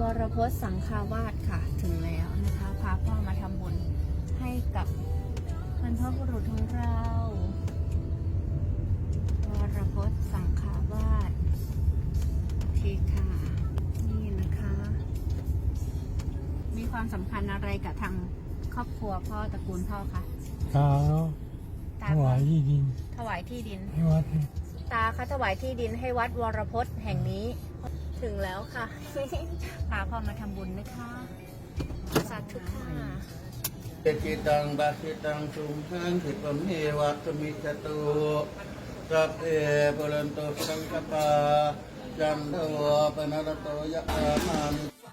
วรพจน์สังฆาวาสค่ะ ถึงแล้วนะคะ พาพ่อมาทำบุญให้กับบรรพบุรุษของเรา วรพจน์สังฆาวาสโอเคค่ะ นี่นะคะ มีความสำคัญอะไรกับทางครอบครัวพ่อตระกูลพ่อคะตาเขาตถวายที่ดินถวายที่ดินให้วัดนี่ ตาคะถวายที่ดินให้วัดวรพจน์แห่งนี้ ถึงแล้วค่ะ พาพ่อมาทำบุญนะคะสาธุค่ะเจจิตังบาสิตังสุงหังขิปะเมวะสมิจตุสัพเพปุเรนตุสังกปาจันโทปนรโตยะอามามิ